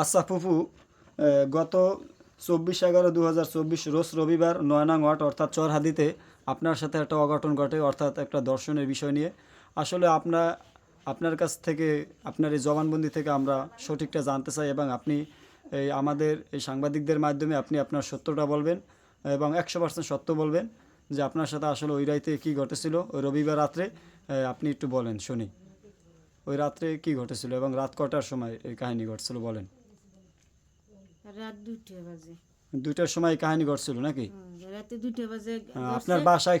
আচ্ছা ফুফু গত চব্বিশ এগারো দু হাজার চব্বিশ রোজ রবিবার নয়নাং ওয়াট অর্থাৎ চরহাদিতে আপনার সাথে একটা অঘটন ঘটে, অর্থাৎ একটা দর্শনের বিষয় নিয়ে। আসলে আপনার আপনার কাছ থেকে, আপনার এই জবানবন্দি থেকে আমরা সঠিকটা জানতে চাই এবং আপনি এই আমাদের এই সাংবাদিকদের মাধ্যমে আপনি আপনার সত্যটা বলবেন এবং একশো পার্সেন্ট সত্য বলবেন যে আপনার সাথে আসলে ওই রাইতে কী ঘটেছিল। ওই রবিবার রাত্রে আপনি একটু বলেন, শুনি। ওই রাত্রে কি ঘটেছিল এবং রাত কটার সময় এই কাহিনী ঘটছিল, বলেন। রাত দুটো বাজে। দুইটার সময় কাহিনী ঘটছিল নাকি? রাতে দুটো বাজে হ্যাঁ, আপনার বাসায়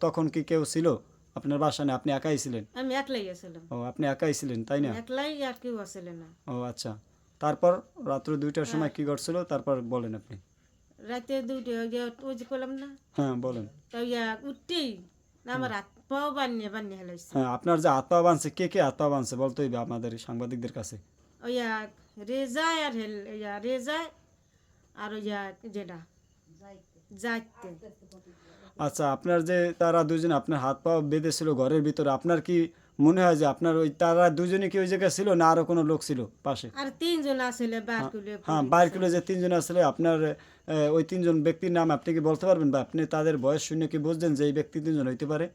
তখন কি কেউ ছিল? আপনার বাসা নেই আপনি একাই ছিলেন? আমি একলাই গেছিলাম। ও আপনি একাই ছিলেন তাই না? একলাই আর কেউ না। ও আচ্ছা। তারপর রাত্র দুইটার সময় কি ঘটছিল? তারপর বলেন আপনি। রাতে দুটো ওই যে ওই করলাম না? হ্যাঁ বলেন। তো ইয়া উঠতেই আমার হাত পাও বানিয়ে বানিয়ে হেলাইছে। হ্যাঁ আপনার যে হাত পা বাঁধছে কে কে হাত পা বাঁধছে বলতে আমাদের সাংবাদিকদের কাছে। ওইয়া রেজায় আর হেল ইয়া রেজায় আর ওইয়া যেটা? যাইতে। আচ্ছা আপনার যে তারা দুজন আপনার হাত পা বেঁধেছিল ঘরের ভিতরে আপনার কি মনে হয় যে আপনার ওই তারা দুজনে কি ওই জায়গায় ছিল না আরও কোনো লোক ছিল পাশে? আর তিনজন আসলে হ্যাঁ বাইর কিলো যে তিনজন আসলে আপনার ওই তিনজন ব্যক্তির নাম আপনি কি বলতে পারবেন বা আপনি তাদের বয়স শুনে কি বুঝছেন যে এই ব্যক্তি তিনজন হইতে পারে?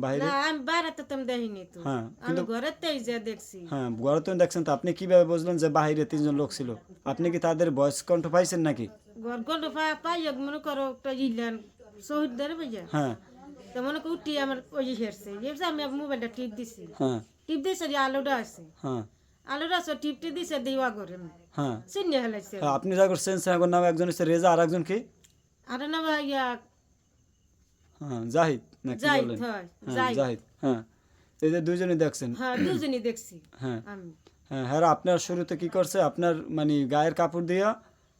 বাইরে? না আমি বাইরে তো তুমি দেখিনি তো। হ্যাঁ আমি ঘরের তেই যে দেখছি। হ্যাঁ ঘরে তো দেখছেন তো আপনি কীভাবে বুঝলেন যে বাইরে তিনজন লোক ছিল? আপনি কি তাদের বয়স কণ্ঠ পাইছেন নাকি? ঘর গন্ড পাই মনে করো একটা ইলেন শহীদ ধরে বুঝা হ্যাঁ। তো মনে করো উঠি আমার ওই যে হেরছে। হেরছে আমি মোবাইলটা টিপ দিছি। হ্যাঁ। টিপ দিয়েছে আলোটা আছে। হ্যাঁ। আলোটা আছে টিপটি দিছে দেওয়া করে হ্যাঁ। চিনি হেলাইছে। হ্যাঁ, আপনি যা করছেন সেনাগর নাম একজন হচ্ছে রেজা আর একজন কি? আর না ইয়া হ্যাঁ জাহিদ। বলেন হ্যাঁ জাহিদ। হ্যাঁ। এই যে দুইজনই দেখছেন। হ্যাঁ দুজনই দেখছি। হ্যাঁ। হ্যাঁ হ্যাঁ আপনার শুরুতে কি করছে? আপনার মানে গায়ের কাপড় দিয়া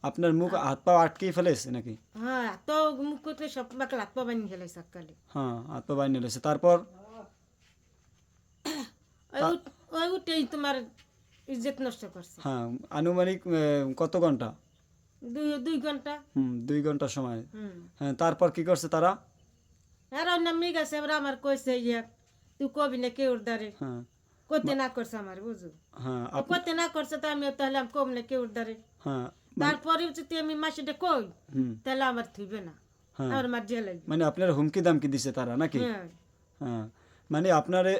আপনার মুখ হাত পা আটকে ফেলেছে নাকি? হ্যাঁ তো মুখ করতে সব মাকে লাত পা বানিয়ে হেলাই সকালে হ্যাঁ হাত পা বাইনে রয়েছে তারপর? ওই উঠেই তোমার ইজ্জত নষ্ট করছে। হ্যাঁ আনুমানিক কত ঘণ্টা? দুই দুই ঘণ্টা। হুম দুই ঘণ্টা সময়। হ্যাঁ তারপর কি করছে তারা? আর নামি গেছে এবার আমার কইছে ইয়া তুই কবি না দ্বারে হ্যাঁ করতে না করছে আমার বুঝু করতে না করছে তো আমি তাহলে আমি কম না দ্বারে হ্যাঁ তারপরে যদি আমি মাসিটা কই তাহলে আমার থইবে না আমার মার জেলাই মানে আপনার হুমকি দামকি দিছে তারা নাকি হ্যাঁ মানে আপনারে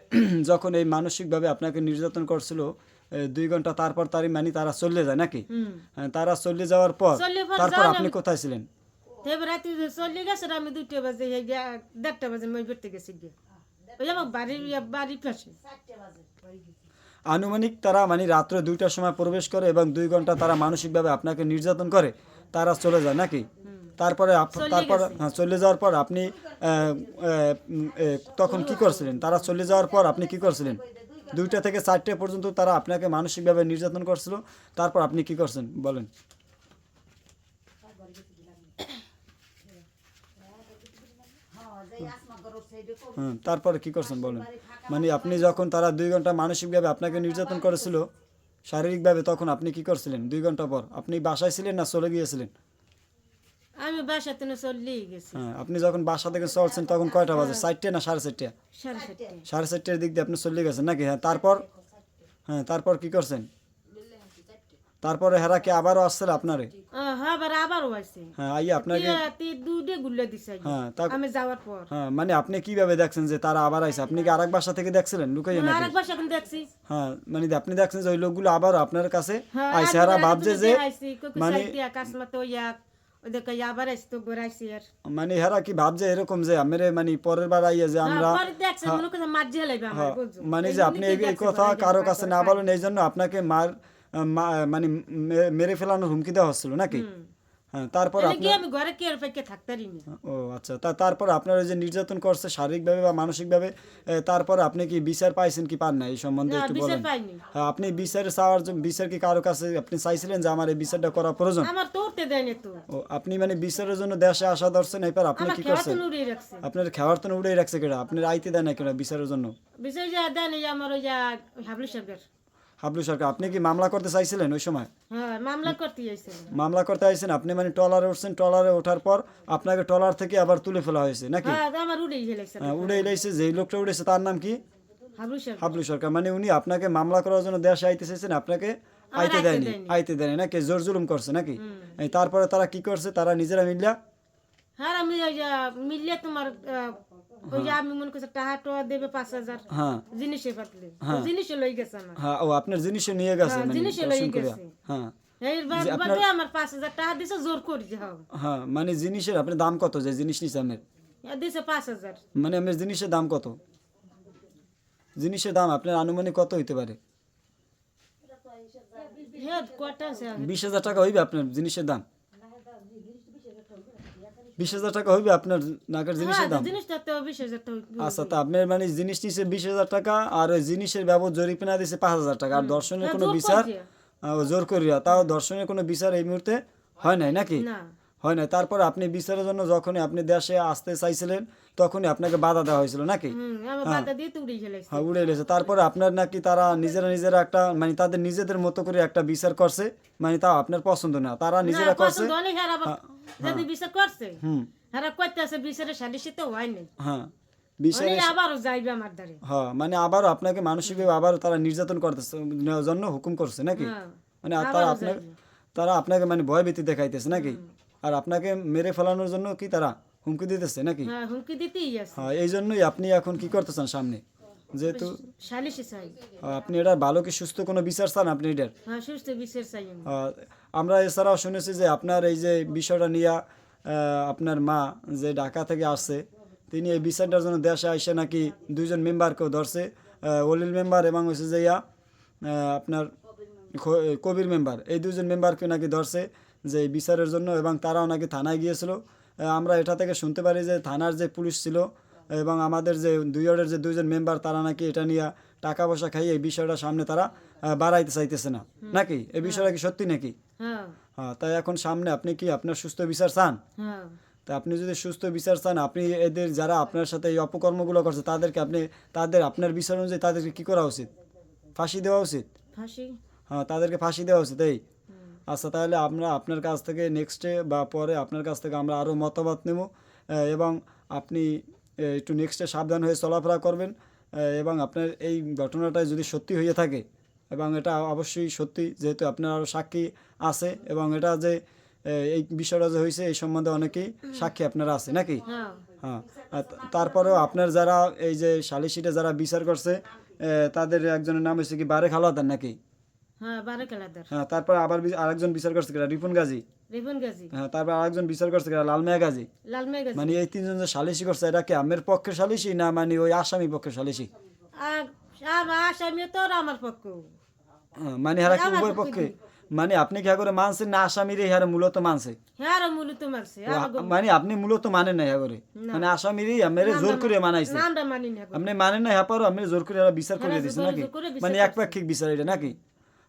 যখন এই মানসিকভাবে আপনাকে নির্যাতন করছিল দুই ঘণ্টা তারপর তারই মানে তারা চলে যায় নাকি তারা চলে যাওয়ার পর তারপর আপনি কোথায় ছিলেন এবার রাতে চলে গেছে আমি দুটো বাজে দেড়টা বাজে মই বেরতে গেছি গিয়ে। ওই আমার বাড়ির বাড়ির পাশে। আনুমানিক তারা মানে রাত্রে দুইটার সময় প্রবেশ করে এবং দুই ঘণ্টা তারা মানসিকভাবে আপনাকে নির্যাতন করে তারা চলে যায় নাকি? তারপরে তারপর। হ্যাঁ, চলে যাওয়ার পর আপনি তখন কি করছিলেন? তারা চলে যাওয়ার পর আপনি কি করছিলেন? দুইটা থেকে চারটে পর্যন্ত তারা আপনাকে মানসিকভাবে নির্যাতন করছিল তারপর আপনি কি করছেন? বলেন। হুম তারপরে কি করছেন বলেন? মানে আপনি যখন তারা দুই ঘণ্টা মানসিকভাবে আপনাকে নির্যাতন করেছিল শারীরিকভাবে তখন আপনি কি করছিলেন? দুই ঘণ্টা পর। আপনি বাসায় ছিলেন না চলে গিয়েছিলেন? আমি বাসাতে চললেই গেছি। হ্যাঁ আপনি যখন বাসা থেকে চলছেন তখন কয়টা বাজে? চারটে না সাড়ে চারটে? সাড়ে চারটে। সাড়ে চারটের দিক দিয়ে আপনি চলে গেছেন নাকি? হ্যাঁ তারপর? হ্যাঁ তারপর কি করছেন? তারপরে হেরা কি আবারও আসছিল আপনারে? হ্যাঁ আবার হয়েছে হ্যাঁ আপনাকে গুলে দিছে হ্যাঁ আমি যাওয়ার পর। হ্যাঁ মানে আপনি কীভাবে দেখছেন যে তারা আবার আইছে? আপনি কি আরেক বাসা থেকে দেখছিলেন? আরেক বাসা দেখছি। হ্যাঁ মানে আপনি দেখছেন যে ওই লোকগুলো আবার আপনার কাছে হারা ভাবছে যে মানে কাসমত আসছি। মানে হেরা কি ভাবছে এরকম যে আমেরে মানে পরের বার আইয়া যে আমরা মনে যে আপনি এই- কথা কারও কাছে না বলেন এই জন্য আপনাকে মার মানে মেরে ফেলানোর হুমকি দেওয়া হচ্ছিল নাকি? হ্যাঁ তারপর আপনি আমি ঘরে কি আর পাইকে থাকতারি ও আচ্ছা তা তারপর আপনার ওই যে নির্যাতন করছে শারীরিকভাবে বা মানসিকভাবে তারপর আপনি কি বিচার পাইছেন কি পান না এই সম্বন্ধে একটু বলেন। হ্যাঁ আপনি বিচার চাওয়ার জন্য বিচার কি কারও কাছে আপনি চাইছিলেন যে আমার এই বিচারটা করা প্রয়োজন? আমার তো উঠতে দেয়নি তো। ও আপনি মানে বিচারের জন্য দেশে আসা ধরছেন এরপর আপনি কি করছেন। আপনার খাওয়ার তো উড়েই রাখছে কেটা আপনার আইতে দেয় না কেটা বিচারের জন্য? বিষয় যে দেয়নি যে আমার ওই যে হাবলু সরকার। হাবলু সরকার আপনি কি মামলা করতে চাইছিলেন ওই সময় হ্যাঁ, মামলা করতে। মামলা করতে আইছেন আপনি মানে ট্রলারে উঠছেন ট্রলারে ওঠার পর আপনাকে ট্রলার থেকে আবার তুলে ফেলা হয়েছে নাকি হ্যাঁ, হেলাইছে। হ্যাঁ, উড়ে এলাইছে যেই লোকটা উড়েছে তার নাম কি হাবলু সরকার। মানে উনি আপনাকে মামলা করার জন্য দেশে আইতে চাইছেন আপনাকে আইতে দেয়নি। আইতে দেয়নি নাকি জোর জুলুম করছে নাকি তারপরে তারা কি করছে তারা নিজেরা মিলিয়া হ্যাঁ আমি মিললে তোমার ওই যে আমি মনে করছি টাকা টোয়া দেবে পাঁচ হাজার। হ্যাঁ। জিনিসে পাতলে জিনিসে লই গেছে আমার। হ্যাঁ ও আপনার জিনিসও নিয়ে গেছে হ্যাঁ, মানে জিনিসও দর্শন লই করিয়া। গেছে। হ্যাঁ। এই বা- বাদে আমার পাঁচ হাজার টাকা দিছে জোর করি যে হবে হ্যাঁ মানে জিনিসের আপনার দাম কত যে জিনিস নিচ্ছে আপনার দিছে পাঁচ হাজার। মানে আপনার জিনিসের দাম কত? জিনিসের দাম আপনার আনুমানিক কত হইতে পারে? হ্যাঁ কটা আছে বিশ হাজার টাকা হইবে আপনার জিনিসের দাম। বিশ হাজার টাকা হইবে আপনার নাকের জিনিসের দাম? হাজার টাকা আচ্ছা তা আপনার মানে জিনিস নিচ্ছে বিশ হাজার টাকা আর ওই জিনিসের বাবদ না দিছে পাঁচ হাজার টাকা। আর দর্শনের হ্যাঁ, কোনো বিচার? জোর করিয়া। তাও দর্শনের কোনো বিচার এই মুহূর্তে হয় নাই নাকি? না। হয় না। তারপর আপনি বিচারের জন্য যখনই আপনি দেশে আসতে চাইছিলেন তখনই আপনাকে বাধা দেওয়া হয়েছিল নাকি? খেলাইছে হ্যাঁ। উড়ে গেছে তারপরে আপনার নাকি তারা নিজেরা নিজেরা একটা মানে তাদের নিজেদের মতো করে একটা বিচার করছে মানে তাও আপনার পছন্দ না। তারা নিজেরা করছে। হ্যাঁ আবার হুম। হ্যাঁ তো হয়। হ্যাঁ হ্যাঁ মানে আবারও আপনাকে মানসিকভাবে আবারও তারা নির্যাতন করতেছে নেওয়ার জন্য হুকুম করছে নাকি? হ্যাঁ মানে তারা আপনাকে তারা আপনাকে মানে ভয়ভীতি দেখাইতেছে নাকি? আর আপনাকে মেরে ফেলানোর জন্য কি তারা হুমকি দিতেছে নাকি? হ্যাঁ হুমকি দিতেই আছে। হ্যাঁ এই জন্যই আপনি এখন কি করতেছেন সামনে? যেহেতু সালিশে চাই। আপনি এটা ভালো কি সুস্থ কোনো বিচার চান আপনি এটার? হ্যাঁ সুস্থ বিচার চাই আমরা এছাড়াও শুনেছি যে আপনার এই যে বিষয়টা নিয়ে আপনার মা যে ঢাকা থেকে আসছে তিনি এই বিচারটার জন্য দেশে আসে নাকি দুইজন মেম্বারকেও ধরছে অলিল মেম্বার এবং হচ্ছে যে ইয়া, আপনার কবির মেম্বার। এই দুজন মেম্বারকে নাকি ধরছে। যে বিচারের জন্য এবং তারাও নাকি থানায় গিয়েছিল। আমরা এটা থেকে শুনতে পারি যে থানার যে পুলিশ ছিল এবং আমাদের যে দুই ওয়ার্ডের যে দুইজন মেম্বার তারা নাকি এটা নিয়ে টাকা পয়সা খাইয়ে এই বিষয়টা সামনে তারা বাড়াইতে চাইতেছে না। নাকি? এই বিষয়টা কি সত্যি নাকি? হ্যাঁ। হ্যাঁ তাই এখন সামনে আপনি কি আপনার সুস্থ বিচার চান? হ্যাঁ। তা আপনি যদি সুস্থ বিচার চান আপনি এদের যারা আপনার সাথে এই অপকর্মগুলো করছে তাদেরকে আপনি তাদের আপনার বিচার অনুযায়ী তাদেরকে কি করা উচিত? ফাঁসি দেওয়া উচিত? ফাঁসি? হ্যাঁ তাদেরকে ফাঁসি দেওয়া উচিত এই। আচ্ছা তাহলে আমরা আপনার কাছ থেকে নেক্সটে বা পরে আপনার কাছ থেকে আমরা আরও মতামত নেব এবং আপনি একটু নেক্সটে সাবধান হয়ে চলাফেরা করবেন এবং আপনার এই ঘটনাটা যদি সত্যি হয়ে থাকে এবং এটা অবশ্যই সত্যি যেহেতু আপনার আরও সাক্ষী আছে এবং এটা যে এই বিষয়টা যে হয়েছে এই সম্বন্ধে অনেকেই সাক্ষী আপনারা আছে নাকি? হ্যাঁ। হ্যাঁ। তারপরেও আপনার যারা এই যে সালিশিটা যারা বিচার করছে তাদের একজনের নাম হয়েছে কি বারে হালাদার নাকি? হ্যাঁ হ্যাঁ তারপর আবার আরেকজন বিচার করছে রিপন গাজী। রেবন গাজী। হ্যাঁ তারপর আরেকজন বিচার করছে লালমিয়া গাজী। গাজী। মানে এই তিনজন যে সালিশি করছে এটা কি আমের পক্ষে সালিশি না মানে ওই আসামি পক্ষে সালিশি? আসামি তো আমার পক্ষ। হ্যাঁ, মানে হারা কি উভয় পক্ষে মানে আপনি কি করে মানছেন না আসামির হারে মূলত মানছে? হ্যাঁ মূলত আ- মানে আপনি মূলত মানেন না। করে মানে আসামিরই মেরে জোর করে মানাইছে। মানি আপনি মানেন না হ্যাঁ পারো আপনি জোর করে বিচার করে জোর- নাকি? মানে একপাক্ষিক বিচার এটা নাকি?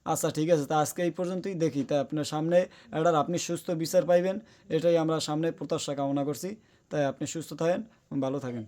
আচ্ছা ঠিক আছে, তা আজকে এই পর্যন্তই দেখি। তা আপনার সামনে এটার আপনি সুস্থ বিচার পাইবেন, এটাই আমরা সামনে প্রত্যাশা কামনা করছি। তাই আপনি সুস্থ থাকেন, ভালো থাকেন।